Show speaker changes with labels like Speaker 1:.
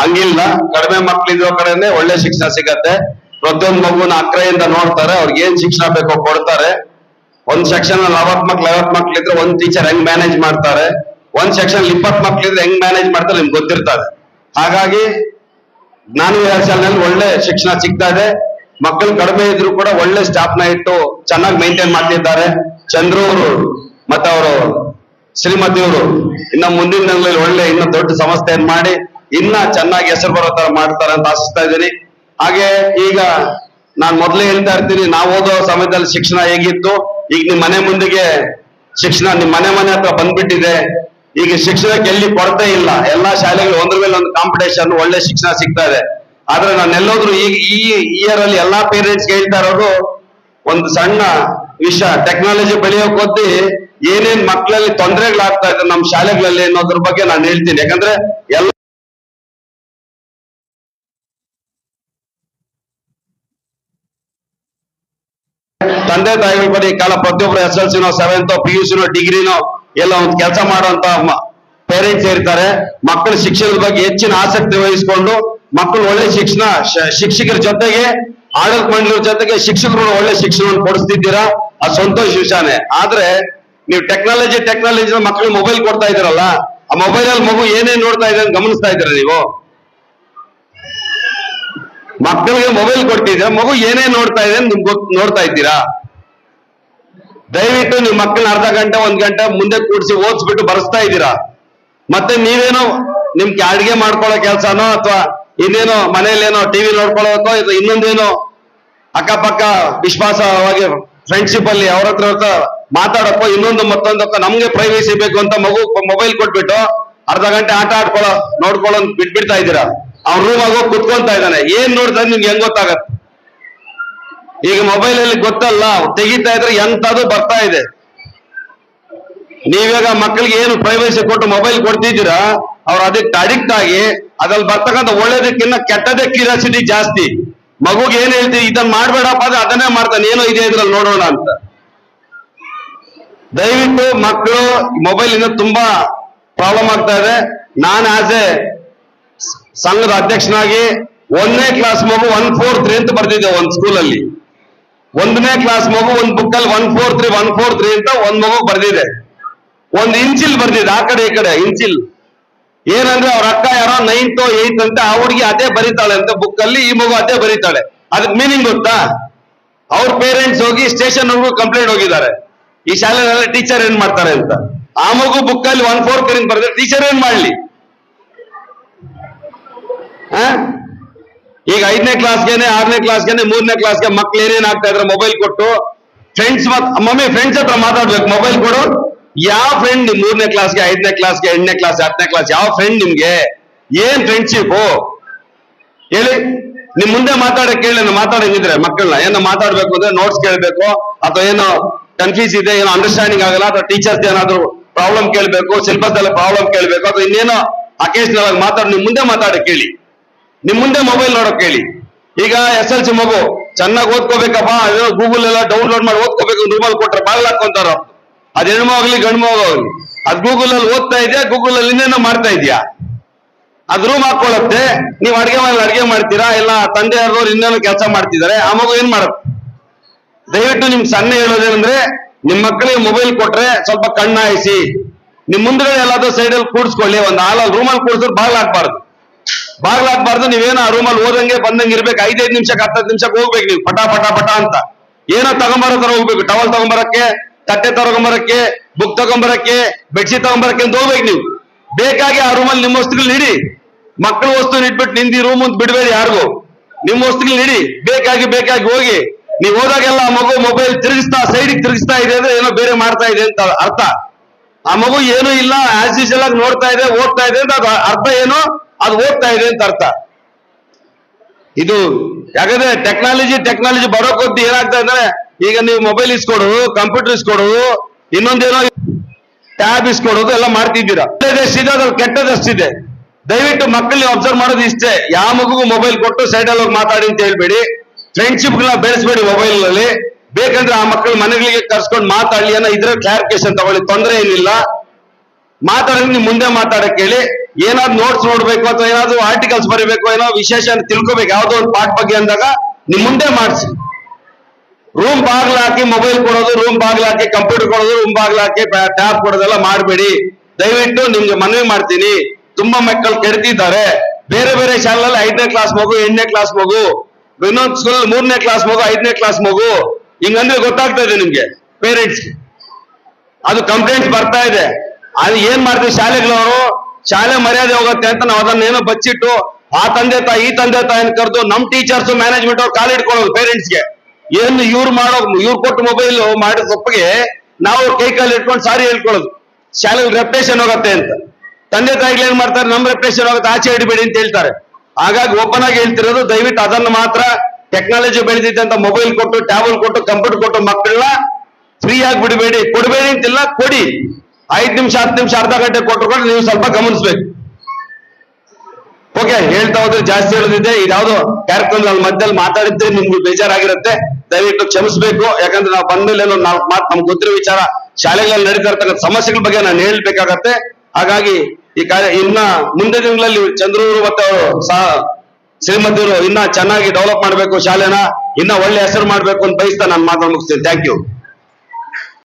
Speaker 1: ಹಂಗಿಲ್ಲ. ಕಡಿಮೆ ಮಕ್ಳಿರೋ ಕಡೆನೆ ಒಳ್ಳೆ ಶಿಕ್ಷಣ ಸಿಗತ್ತೆ. ಪ್ರತಿಯೊಂದು ಮಗುನ ಅಕ್ರೆಯಿಂದ ನೋಡ್ತಾರೆ, ಅವ್ರಿಗೆ ಏನ್ ಶಿಕ್ಷಣ ಬೇಕೋ ಕೊಡ್ತಾರೆ. ಒಂದ್ ಸೆಕ್ಷನ್ ಅಲ್ಲಿ ಅವತ್ ಮಕ್ಳು ಐವತ್ ಮಕ್ಳು ಇದ್ರೆ ಒಂದ್ ಟೀಚರ್ ಹೆಂಗ್ ಮ್ಯಾನೇಜ್ ಮಾಡ್ತಾರೆ? ಒಂದ್ ಸೆಕ್ಷನ್ ಇಪ್ಪತ್ ಮಕ್ಳು ಇದ್ರೆ ಹೆಂಗ್ ಮ್ಯಾನೇಜ್ ಮಾಡ್ತಾರೆ ನಿಮ್ಗೆ ಗೊತ್ತಿರ್ತಾರೆ ಹಾಗಾಗಿ ಜ್ಞಾನ ವಿಹಾರಶಾಲೆಯಲ್ಲಿ ಒಳ್ಳೆ ಶಿಕ್ಷಣ ಸಿಗ್ತಾ ಇದೆ. ಮಕ್ಕಳು ಕಡಿಮೆ ಇದ್ರು ಕೂಡ ಒಳ್ಳೆ ಸ್ಟಾಫ್ನ ಇಟ್ಟು ಚೆನ್ನಾಗಿ ಮೇಂಟೈನ್ ಮಾಡ್ತಿದ್ದಾರೆ. ಚಂದ್ರು ಅವರು ಮತ್ತೆ ಅವರು ಶ್ರೀಮತಿಯವರು ಇನ್ನ ಮುಂದಿನ ದಿನಗಳಲ್ಲಿ ಒಳ್ಳೆ, ಇನ್ನೂ ದೊಡ್ಡ ಸಂಸ್ಥೆಯನ್ನು ಮಾಡಿ ಇನ್ನ ಚೆನ್ನಾಗಿ ಹೆಸರು ಬರೋ ತರ ಮಾಡ್ತಾರೆ ಅಂತ ಆಶಿಸ್ತಾ ಇದ್ದೀನಿ. ಹಾಗೆ ಈಗ ನಾನ್ ಮೊದಲೇ ಹೇಳ್ತಾ ಇರ್ತೀನಿ, ನಾವು ಓದೋ ಸಮಯದಲ್ಲಿ ಶಿಕ್ಷಣ ಹೇಗಿತ್ತು? ಈಗ ನಿಮ್ ಮನೆ ಮುಂದೆಗೆ ಶಿಕ್ಷಣ, ನಿಮ್ ಮನೆ ಮನೆ ಹತ್ರ ಬಂದ್ಬಿಟ್ಟಿದೆ. ಈಗ ಶಿಕ್ಷಣಕ್ಕೆ ಎಲ್ಲಿ ಕೊರತೆ ಇಲ್ಲ. ಎಲ್ಲಾ ಶಾಲೆಗಳು ಒಂದ್ರ ಮೇಲೆ ಒಂದು ಕಾಂಪಿಟೇಷನ್ ಒಳ್ಳೆ ಶಿಕ್ಷಣ ಸಿಗ್ತಾ ಇದೆ. ಆದ್ರೆ ನಾನು ಎಲ್ಲೋದ್ರು ಈಗ ಈ ಇಯರ್ ಅಲ್ಲಿ ಎಲ್ಲಾ ಪೇರೆಂಟ್ಸ್ ಹೇಳ್ತಾ ಇರೋದು, ಒಂದು ಸಣ್ಣ ವಿಷಯ ಟೆಕ್ನಾಲಜಿ ಬೆಳೆಯೋ ಕೊದ್ದಿ ಏನೇನ್ ಮಕ್ಕಳಲ್ಲಿ ತೊಂದರೆಗಳಾಗ್ತಾ ಇದೆ ನಮ್ಮ ಶಾಲೆಗಳಲ್ಲಿ ಅನ್ನೋದ್ರ ಬಗ್ಗೆ ನಾನು ಹೇಳ್ತೀನಿ. ಯಾಕಂದ್ರೆ ಎಲ್ಲ ತಂದೆ ತಾಯಿಗಳ ಬಳಿ ಕಾಲ ಪ್ರತಿಯೊಬ್ಬರು ಎಸ್ ಎಲ್ ಸಿನೋ ಸೆವೆಂತ್ ಪಿ ಯು ಸಿನೋ ಡಿಗ್ರಿನೋ ಎಲ್ಲ ಒಂದು ಕೆಲಸ ಮಾಡುವಂತ ಪೇರೆಂಟ್ಸ್ ಇರ್ತಾರೆ. ಮಕ್ಕಳ ಶಿಕ್ಷಣದ ಬಗ್ಗೆ ಹೆಚ್ಚಿನ ಆಸಕ್ತಿ ವಹಿಸಿಕೊಂಡು ಮಕ್ಕಳು ಒಳ್ಳೆ ಶಿಕ್ಷಣ ಶಿಕ್ಷಕರ ಜೊತೆಗೆ, ಆಡಳಿತ ಮಂಡಳಿಯ ಜೊತೆಗೆ ಶಿಕ್ಷಕರು ಒಳ್ಳೆ ಶಿಕ್ಷಣವನ್ನು ಕೊಡಿಸ್ತಿದ್ದೀರಾ? ಆ ಸಂತೋಷ ವಿಷಯನೇ ಆದ್ರೆ ನೀವು ಟೆಕ್ನಾಲಜಿ ಟೆಕ್ನಾಲಜಿ ಮಕ್ಕಳಿಗೆ ಮೊಬೈಲ್ ಕೊಡ್ತಾ ಇದ್ದೀರಲ್ಲ, ಆ ಮೊಬೈಲ್ ಅಲ್ಲಿ ಮಗು ಏನೇನ್ ನೋಡ್ತಾ ಇದೆ ಅಂತ ಗಮನಿಸ್ತಾ ಇದ್ದೀರಾ ನೀವು? ಮಕ್ಕಳಿಗೆ ಮೊಬೈಲ್ ಕೊಟ್ಟಿದ್ರೆ ಮಗು ಏನೇ ನೋಡ್ತಾ ಇದೆ ಅಂತ ನಿಮ್ಗೆ ನೋಡ್ತಾ ಇದ್ದೀರಾ? ದಯವಿಟ್ಟು ನಿಮ್ ಮಕ್ಕಳನ್ನ ಅರ್ಧ ಗಂಟೆ, ಒಂದ್ ಗಂಟೆ ಮುಂದೆ ಕೂಡಿಸಿ ಓದಿಸ್ಬಿಟ್ಟು ಬರೆಸ್ತಾ ಇದ್ದೀರಾ? ಮತ್ತೆ ನೀವೇನೋ ನಿಮ್ಗೆ ಅಡ್ಗೆ ಮಾಡ್ಕೊಳ್ಳೋ ಕೆಲಸನೋ ಅಥವಾ ಇನ್ನೇನೋ ಮನೇಲೇನೋ ಟಿವಿ ನೋಡ್ಕೊಳ್ಳೋಕೋ ಇದು ಇನ್ನೊಂದೇನೋ ಅಕ್ಕಪಕ್ಕ ವಿಶ್ವಾಸವಾಗಿ ಫ್ರೆಂಡ್ಶಿಪ್ ಅಲ್ಲಿ ಅವ್ರ ಹತ್ರ ಹತ್ರ ಮಾತಾಡಕ್ಕೋ ಇನ್ನೊಂದು ಮತ್ತೊಂದಕ್ಕೋ ನಮ್ಗೆ ಪ್ರೈವೇಸಿ ಬೇಕು ಅಂತ ಮಗು ಮೊಬೈಲ್ ಕೊಟ್ಬಿಟ್ಟು ಅರ್ಧ ಗಂಟೆ ಆಟ ಆಡ್ಕೊಳ್ಳೋ, ನೋಡ್ಕೊಳ್ಳೋ ಬಿಟ್ಬಿಡ್ತಾ ಇದ್ದೀರಾ? ಅವ್ರ ರೂಮ್ ಆಗೋ ಕುತ್ಕೊಂತ ಇದ್ದಾನೆ. ಏನ್ ನೋಡ್ತಾರೆ ನಿಮ್ಗೆ ಹೆಂಗ್ ಗೊತ್ತಾಗತ್ತೆ? ಈಗ ಮೊಬೈಲ್ ಅಲ್ಲಿ ಗೊತ್ತಲ್ಲ, ತೆಗಿತಾ ಇದ್ರೆ ಎಂತದು ಬರ್ತಾ ಇದೆ. ನೀವೀಗ ಮಕ್ಕಳಿಗೆ ಏನು ಪ್ರೈವೇಸಿ ಕೊಟ್ಟು ಮೊಬೈಲ್ ಕೊಡ್ತಿದ್ದೀರಾ, ಅವ್ರು ಅದಕ್ಕೆ ಅಡಿಕ್ಟ್ ಆಗಿ, ಅದ್ರಲ್ಲಿ ಬರ್ತಕ್ಕಂಥ ಒಳ್ಳೇದಕ್ಕಿಂತ ಕೆಟ್ಟದೇ ಕ್ಯೂರಿಯಾಸಿಟಿ ಜಾಸ್ತಿ. ಮಗುಗೆ ಏನ್ ಹೇಳ್ತೀವಿ ಇದನ್ನ ಮಾಡ್ಬೇಡಪ್ಪ ಅಂದ್ರೆ ಅದನ್ನೇ ಮಾಡ್ತಾನೆ, ಏನೋ ಇದೆ ಇದ್ರಲ್ಲಿ ನೋಡೋಣ ಅಂತ. ದಯವಿಟ್ಟು ಮಕ್ಕಳು ಮೊಬೈಲ್ ಇಂದ ತುಂಬಾ ಪ್ರಾಬ್ಲಮ್ ಆಗ್ತಾ ಇದೆ. ನಾನು ಆಸ್ ಎ ಸಂಘದ ಅಧ್ಯಕ್ಷನಾಗಿ, ಒಂದನೇ ಕ್ಲಾಸ್ ಮಗು ಒನ್ ಫೋರ್ ತ್ರೀ ಅಂತ ಬರ್ತಿದ್ದೆ ಒಂದು ಸ್ಕೂಲಲ್ಲಿ ಒಂದನೇ ಕ್ಲಾಸ್ ಮಗು ಒಂದ್ ಬುಕ್ ಅಲ್ಲಿ one four three one four three ಅಂತ ಒಂದ್ ಮಗು ಬರ್ದಿದೆ. ಒಂದ್ ಇಂಚಿಲ್ ಬರ್ದಿದೆ, ಆ ಕಡೆ, ಈ ಕಡೆ ಇಂಚಿಲ್ ಏನಂದ್ರೆ ಅವ್ರ ಅಕ್ಕ ಯಾರೋ ನೈನ್ತ್ ಏಯ್ತ್ ಅಂತ ಆ ಹುಡುಗಿ ಅದೇ ಬರೀತಾಳೆ ಅಂತ ಬುಕ್ ಅಲ್ಲಿ ಈ ಮಗು ಅದೇ ಬರೀತಾಳೆ. ಅದಕ್ಕೆ ಮೀನಿಂಗ್ ಗೊತ್ತಾ? ಅವ್ರ ಪೇರೆಂಟ್ಸ್ ಹೋಗಿ ಸ್ಟೇಷನ್ ಕಂಪ್ಲೇಂಟ್ ಹೋಗಿದ್ದಾರೆ. ಈ ಶಾಲೆನಲ್ಲಿ ಟೀಚರ್ ಏನ್ ಮಾಡ್ತಾರೆ ಅಂತ? ಆ ಮಗು ಬುಕ್ ಅಲ್ಲಿ ಒನ್ ಫೋರ್ ತ್ರೀ ಬರ್ದ್ರೆ ಟೀಚರ್ ಏನ್ ಮಾಡ್ಲಿ? ಈಗ ಐದನೇ ಕ್ಲಾಸ್ಗೆನೆ ಆರನೇ ಕ್ಲಾಸ್ಗೆನೆ ಮೂರನೇ ಕ್ಲಾಸ್ಗೆ ಮಕ್ಳು ಏನೇನ್ ಆಗ್ತಾ ಇದ್ರೆ ಮೊಬೈಲ್ ಕೊಟ್ಟು ಫ್ರೆಂಡ್ಸ್ ಮಮ್ಮಿ ಫ್ರೆಂಡ್ಸ್ ಹತ್ರ ಮಾತಾಡ್ಬೇಕು ಮೊಬೈಲ್ ಕೊಡು. ಯಾವ ಫ್ರೆಂಡ್ ಮೂರನೇ ಕ್ಲಾಸ್ಗೆ ಐದನೇ ಕ್ಲಾಸ್ಗೆ ಎಂಟನೇ ಕ್ಲಾಸ್ ಹತ್ತನೇ ಕ್ಲಾಸ್ ಯಾವ ಫ್ರೆಂಡ್ ನಿಮ್ಗೆ, ಏನ್ ಫ್ರೆಂಡ್ಶಿಪ್ ಹೇಳಿ. ನಿಮ್ ಮುಂದೆ ಮಾತಾಡಕ್ ಕೇಳಿ ಮಾತಾಡಂಗಿದ್ರೆ ಮಕ್ಕಳನ್ನ. ಏನೋ ಮಾತಾಡ್ಬೇಕು ಅಂದ್ರೆ ನೋಟ್ಸ್ ಕೇಳ್ಬೇಕು, ಅಥವಾ ಏನೋ ಕನ್ಫ್ಯೂಸ್ ಇದೆ, ಏನೋ ಅಂಡರ್ಸ್ಟ್ಯಾಂಡಿಂಗ್ ಆಗಲ್ಲ, ಅಥವಾ ಟೀಚರ್ಸ್ ಏನಾದ್ರು ಪ್ರಾಬ್ಲಮ್ ಕೇಳ್ಬೇಕು ಸಿಲೆಬಸ್ ಅಲ್ಲಿ ಪ್ರಾಬ್ಲಮ್ ಕೇಳ್ಬೇಕು, ಅಥವಾ ಇನ್ನೇನೋ ಅಕೇಶನಲ್ ಆಗಿ ಮಾತಾಡ್ ನಿಮ್ ಮುಂದೆ ಮಾತಾಡಕ್ ಕೇಳಿ. ನಿಮ್ ಮುಂದೆ ಮೊಬೈಲ್ ನೋಡಕ್ ಹೇಳಿ ಈಗ ಎಸ್ ಎಲ್ ಸಿ ಮಗು, ಚೆನ್ನಾಗಿ ಓದ್ಕೋಬೇಕಪ್ಪ ಗೂಗಲ್ ಎಲ್ಲ ಡೌನ್ಲೋಡ್ ಮಾಡಿ ಓದ್ಕೋಬೇಕು ರೂಮಲ್ಲಿ ಕೊಟ್ರೆ ಬಾಗಿಲು ಹಾಕೊಂತಾರ ಅದ್ ಹೆಣ್ಮಗ್ಲಿ ಗಂಡು ಅದ್ ಗೂಗಲ್ ಅಲ್ಲಿ ಓದ್ತಾ ಇದೆಯಾ ಗೂಗಲ್ ಅಲ್ಲಿ ಇನ್ನೇನೋ ಮಾಡ್ತಾ ಇದೆಯಾ? ಅದ್ ರೂಮ್ ಹಾಕೊಳ್ಳುತ್ತೆ, ನೀವು ಅಡಿಗೆ ಮನೆ ಅಡಿಗೆ ಮಾಡ್ತೀರಾ, ಇಲ್ಲ ತಂದೆ ಯಾರ್ದವ್ರು ಇನ್ನೇನೋ ಕೆಲಸ ಮಾಡ್ತಿದ್ದಾರೆ, ಆ ಮಗು ಏನ್ ಮಾಡುತ್ತೆ? ದಯವಿಟ್ಟು ನಿಮ್ ಸಣ್ಣ ಹೇಳೋದೇನಂದ್ರೆ, ನಿಮ್ ಮಕ್ಕಳಿಗೆ ಮೊಬೈಲ್ ಕೊಟ್ರೆ ಸ್ವಲ್ಪ ಕಣ್ಣಾಯಿಸಿ. ನಿಮ್ ಮುಂದ್ಗಡೆ ಎಲ್ಲಾದ್ರೂ ಸೈಡ್ ಅಲ್ಲಿ ಕೂಡ್ಸ್ಕೊಳ್ಳಿ, ಒಂದ್ ಹಾಲಲ್ಲಿ ರೂಮಲ್ಲಿ ಕೂಡ್ಸಿದ್ರೆ ಬಾಗ್ಲ ಹಾಕ್ಬಾರ್ದು. ಬಾಗ್ಲ ನೀವೇನ ಆ ರೂಮಲ್ಲಿ ಓದಂಗೆ ಬಂದಂಗೆ ಇರ್ಬೇಕು. ಐದೈದು ನಿಮಿಷಕ್ಕೆ ಹತ್ತತ್ತು ನಿಮಿಷಕ್ಕೆ ಹೋಗ್ಬೇಕು ನೀವು. ಪಟ ಪಟ ಪಟ ಅಂತ. ಏನೋ ತಗೊಂಬರೋ ತರ ಹೋಗ್ಬೇಕು. ಟವಲ್ ತಗೊಂಬರಕ್ಕೆ, ತಟ್ಟೆ ತಗೊಂಬರಕ್ಕೆ ಬುಕ್ ತಗೊಂಬರಕ್ಕೆ ಬೆಡ್ಶೀಟ್ ತಗೊಂಬರಕ್ಕೆ ಅಂತ ಹೋಗ್ಬೇಕು ನೀವು. ಬೇಕಾಗಿ ಆ ರೂಮಲ್ಲಿ ನಿಮ್ಮ ವಸ್ತುಗಳು ಇಡಿ ಮಕ್ಕಳ ವಸ್ತು ಇಟ್ಬಿಟ್ಟು ನಿಂದಿ ರೂಮ್ ಅಂತ ಬಿಡಬೇಡಿ ಯಾರಿಗೂ. ನಿಮ್ಮ ವಸ್ತುಗಳು ಇಡಿ ಬೇಕಾಗಿ ಬೇಕಾಗಿ ಹೋಗಿ. ನೀವು ಹೋದಾಗೆಲ್ಲ ಆ ಮಗು ಮೊಬೈಲ್ ತಿರುಗಿಸ್ತಾ ಸೈಡ್ ತಿರುಗಿಸ್ತಾ ಇದೆ ಅಂದ್ರೆ ಏನೋ ಬೇರೆ ಮಾಡ್ತಾ ಇದೆ ಅಂತ ಅರ್ಥ. ಆ ಮಗು ಏನೂ ಇಲ್ಲ ಆಸ್ ಯೂಶಲ್ ಆಗಿ ನೋಡ್ತಾ ಇದೆ, ಓದ್ತಾ ಇದೆ ಅಂತ ಅದು ಅರ್ಥ ಏನು? ಅದು ಓದ್ತಾ ಇದೆ ಅಂತ ಅರ್ಥ. ಇದು ಯಾಕಂದ್ರೆ ಟೆಕ್ನಾಲಜಿ ಟೆಕ್ನಾಲಜಿ ಬರೋಕೊದ್ದು ಏನಾಗ್ತಾ ಇದ್ರೆ ಈಗ ನೀವು ಮೊಬೈಲ್ ಇಸ್ಕೊಡು ಕಂಪ್ಯೂಟರ್ ಇಸ್ಕೊಡು ಇನ್ನೊಂದೇನೋ ಟ್ಯಾಬ್ ಇಸ್ಕೊಡೋದು ಎಲ್ಲ ಮಾಡ್ತಿದ್ದೀರಾ. ಒಳ್ಳೇದೆಷ್ಟಿದೆ ಅದ್ರಲ್ಲಿ ಕೆಟ್ಟದಷ್ಟಿದೆ ದಯವಿಟ್ಟು ಮಕ್ಕಳಿಗೆ ಅಬ್ಸರ್ವ್ ಮಾಡೋದು ಇಷ್ಟೇ. ಯಾವ ಮಗುಗೂ ಮೊಬೈಲ್ ಕೊಟ್ಟು ಸೈಡಲ್ಲಿ ಹೋಗಿ ಮಾತಾಡಿ ಅಂತ ಹೇಳ್ಬೇಡಿ. ಫ್ರೆಂಡ್ಶಿಪ್ ಗಳನ್ನ ಬೆಳೆಸಬೇಡಿ ಮೊಬೈಲ್ನಲ್ಲಿ. ಬೇಕಂದ್ರೆ ಆ ಮಕ್ಕಳು ಮನೆಗಳಿಗೆ ಕರ್ಸ್ಕೊಂಡು ಮಾತಾಡ್ಲಿ ಅನ್ನೋ ಇದ್ರ ಕ್ಲಾರಿಫಿಕೇಶನ್ ತಗೊಳ್ಳಿ. ತೊಂದರೆ ಏನಿಲ್ಲ. ಮಾತಾಡಿದ್ರೆ ನೀವು ಮುಂದೆ ಮಾತಾಡಕ್ಕೆ ಹೇಳಿ. ಏನಾದ್ರು ನೋಟ್ಸ್ ನೋಡ್ಬೇಕು ಅಥವಾ ಏನಾದ್ರು ಆರ್ಟಿಕಲ್ಸ್ ಬರೀಬೇಕು, ಏನೋ ವಿಶೇಷ ತಿಳ್ಕೊಬೇಕು. ಯಾವ್ದೋ ಒಂದು ಪಾಠ ಬಗ್ಗೆ ಅಂದಾಗ ನಿಮ್ ಮುಂದೆ ಮಾಡಿಸಿ. ರೂಮ್ ಬಾಗ್ಲ ಮೊಬೈಲ್ ಕೊಡೋದು ರೂಮ್ ಬಾಗ್ಲ ಕಂಪ್ಯೂಟರ್ ಕೊಡೋದು ರೂಮ್ ಬಾಗ್ಲ ಹಾಕಿ ಟ್ಯಾಬ್ ಕೊಡೋದೆಲ್ಲ ಮಾಡಬೇಡಿ. ದಯವಿಟ್ಟು ನಿಮ್ಗೆ ಮನವಿ ಮಾಡ್ತೀನಿ. ತುಂಬಾ ಮಕ್ಕಳು ಕೆಡ್ತಿದ್ದಾರೆ. ಬೇರೆ ಬೇರೆ ಶಾಲೆಯಲ್ಲಿ ಐದನೇ ಕ್ಲಾಸ್ ಮಗು, ಎಂಟನೇ ಕ್ಲಾಸ್ ಮಗು ಇನ್ನೊಂದು ಸ್ಕೂಲ್ ಮೂರನೇ ಕ್ಲಾಸ್ ಮಗು, ಐದನೇ ಕ್ಲಾಸ್ ಮಗು. ಹಿಂಗಂದ್ರೆ ಗೊತ್ತಾಗ್ತಾ ಇದೆ ನಿಮ್ಗೆ ಪೇರೆಂಟ್ಸ್ ಅದು ಕಂಪ್ಲೇಂಟ್ ಬರ್ತಾ ಇದೆ. ಅದು ಏನ್ ಮಾಡ್ತೀವಿ ಶಾಲೆಗಳವರು? ಶಾಲೆ ಮರ್ಯಾದೆ ಹೋಗುತ್ತೆ ಅಂತ ನಾವು ಅದನ್ನ ಏನೋ ಬಚ್ಚಿಟ್ಟು, ಆ ತಂದೆ ತಾಯಿ, ಈ ತಂದೆ ತಾಯಿನ್ ಕರೆದು ನಮ್ ಟೀಚರ್ಸ್ ಮ್ಯಾನೇಜ್ಮೆಂಟ್ ಅವ್ರು ಪೇರೆಂಟ್ಸ್ ಪೇರೆಂಟ್ಸ್ಗೆ ಏನು ಇವ್ರು ಮಾಡೋ, ಇವ್ರು ಕೊಟ್ಟು ಮೊಬೈಲ್ ಮಾಡಿದ ತಪ್ಪಿಗೆ ನಾವು ಕೈ ಕಾಲು ಇಟ್ಕೊಂಡು ಸಾರಿ ಹೇಳ್ಕೊಳ್ಳೋದು. ಶಾಲೆ ರೆಪ್ಟೇಷನ್ ಹೋಗುತ್ತೆ ಅಂತ. ತಂದೆ ತಾಯಿಗಳು ಏನ್ ಮಾಡ್ತಾರೆ, ನಮ್ ರೆಪ್ಟೇಷನ್ ಹೋಗುತ್ತೆ, ಆಚೆ ಇಡಬೇಡಿ ಅಂತ ಹೇಳ್ತಾರೆ. ಹಾಗಾಗಿ ಓಪನ್ ಆಗಿ ಹೇಳ್ತಿರೋದು, ದಯವಿಟ್ಟು ಅದನ್ನ ಮಾತ್ರ ಟೆಕ್ನಾಲಜಿ ಬೆಳೆದಿದೆ ಅಂತ ಮೊಬೈಲ್ ಕೊಟ್ಟು ಟ್ಯಾಬ್ಲೆಟ್ ಕೊಟ್ಟು ಕಂಪ್ಯೂಟರ್ ಕೊಟ್ಟು ಮಕ್ಕಳನ್ನ ಫ್ರೀ ಆಗಿ ಬಿಡಬೇಡಿ. ಕೊಡಬೇಡಿ ಅಂತಿಲ್ಲ, ಕೊಡಿ. ಐದ್ ನಿಮಿಷ, ಹತ್ತು ನಿಮಿಷ, ಅರ್ಧ ಗಂಟೆ ಕೊಟ್ಟರು ಕೂಡ ನೀವು ಸ್ವಲ್ಪ ಗಮನಿಸ್ಬೇಕು. ಓಕೆ ಹೇಳ್ತಾ ಹೋದ್ರೆ ಜಾಸ್ತಿ ಹೇಳೋದಿದೆ. ಇದ್ಯಾವುದೋ ಕಾರ್ಯಕ್ರಮದಲ್ಲಿ ಮಧ್ಯದಲ್ಲಿ ಮಾತಾಡಿದ್ರೆ ನಿಮ್ಗೆ ಬೇಜಾರಾಗಿರುತ್ತೆ. ದಯವಿಟ್ಟು ಕ್ಷಮಿಸ್ಬೇಕು. ಯಾಕಂದ್ರೆ ನಾವು ಬಂದ್ಮೇಲೆ ನಾಲ್ಕು ಮಾತು ನಮ್ಗೆ ಗೊತ್ತಿರೋ ವಿಚಾರ ಶಾಲೆಗಳಲ್ಲಿ ನಡೀತಾ ಇರ್ತಕ್ಕಂಥ ಸಮಸ್ಯೆಗಳ ಬಗ್ಗೆ ನಾನು ಹೇಳ್ಬೇಕಾಗತ್ತೆ. ಹಾಗಾಗಿ ಈ ಕಾರ್ಯ ಇನ್ನ ಮುಂದೆ ದಿನಗಳಲ್ಲಿ ಚಂದ್ರೂರು ಮತ್ತು ಸಹ ಶ್ರೀಮತಿಯವರು ಇನ್ನ ಚೆನ್ನಾಗಿ ಡೆವಲಪ್ ಮಾಡಬೇಕು ಶಾಲೆನ. ಇನ್ನ ಒಳ್ಳೆ ಹೆಸರು ಮಾಡ್ಬೇಕು ಅಂತ ಬಯಸ್ತಾ ನಾನು ಮುಗಿಸ್ತೀನಿ. Thank you